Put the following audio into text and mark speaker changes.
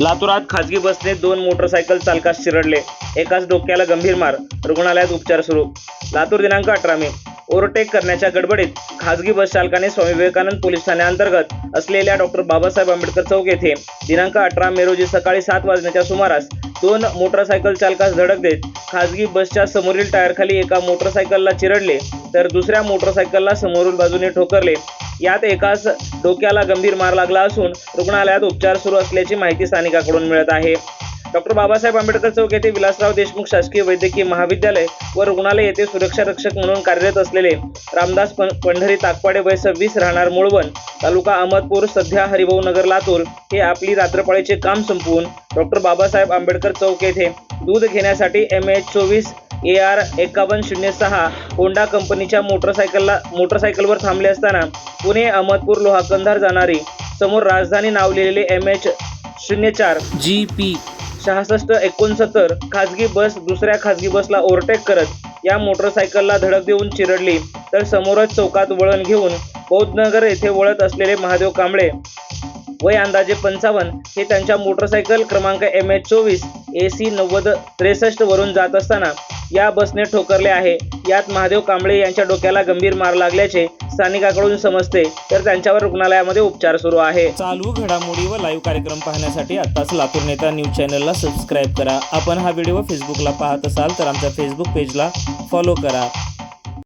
Speaker 1: लातूरात खासगी बसने दोन मोटरसायकल चालकास चिरडले. एकाच डोक्याला गंभीर मार. रुग्णालयात उपचार सुरू. लातूर दिनांक अठरा मे. ओव्हरटेक करण्याच्या गडबडीत खासगी बस चालकाने स्वामी विवेकानंद पोलीस ठाण्याअंतर्गत असलेल्या डॉक्टर बाबासाहेब आंबेडकर चौक येथे दिनांक अठरा मे रोजी सकाळी सात वाजण्याच्या सुमारास दोन मोटरसायकल चालकास धडक देत खासगी बसच्या समोरील टायरखाली एका मोटरसायकलला चिरडले तर दुसऱ्या मोटरसायकलला समोरून बाजूने ठोकरले. यात एकाच डोक्याला गंभीर मार लागला असून रुग्णालयात उपचार सुरू असल्याची माहिती स्थानिकाकडून मिळत आहे. डॉक्टर बाबासाहेब आंबेडकर चौक येथे विलासराव देशमुख शासकीय वैद्यकीय महाविद्यालय व रुग्णालय येथे सुरक्षा रक्षक म्हणून कार्यरत असलेले रामदास पं- पंढरी ताकपाडे वय सव्वीस राहणार मुळवण तालुका अहमदपूर सध्या हरिभाऊ नगर लातूर हे आपली रात्रपाळीचे काम संपवून डॉक्टर बाबासाहेब आंबेडकर चौक येथे दूध घेण्यासाठी एम एच चोवीस ए आर एकावन्न शून्य सहा होंडा कंपनीच्या मोटरसायकलला मोटरसायकलवर थांबले असताना पुणे अहमदपूर लोहा कंधार जाणारी समोर राजधानी नाव लिहिलेले एम एच शून्य चार. जी पी सहासष्ट एकोणसत्तर खाजगी बस दुसऱ्या खाजगी बसला ओव्हरटेक करत या मोटरसायकलला धडक देऊन चिरडली. तर समोरच चौकात वळण घेऊन बौद्धनगर येथे वळत असलेले महादेव कांबळे वय अंदाजे पंचावन्न हे त्यांच्या मोटरसायकल क्रमांक एम एच चोवीस ए सी नव्वद त्रेसष्ट वरून जात असताना या बसने ठोकरले आहे. यात महादेव कांबळे यांच्या डोक्याला गंभीर मार लागल्याचे स्थानिकाकडून समजते तर त्यांच्यावर रुग्णालयामध्ये उपचार सुरू आहे. चालू घडामोडी व लाईव्ह कार्यक्रम पाहण्यासाठी आताच लातूर नेता न्यूज चॅनलला सबस्क्राईब करा. आपण हा व्हिडिओ फेसबुकला पाहत असाल तर आमच्या फेसबुक पेजला फॉलो करा.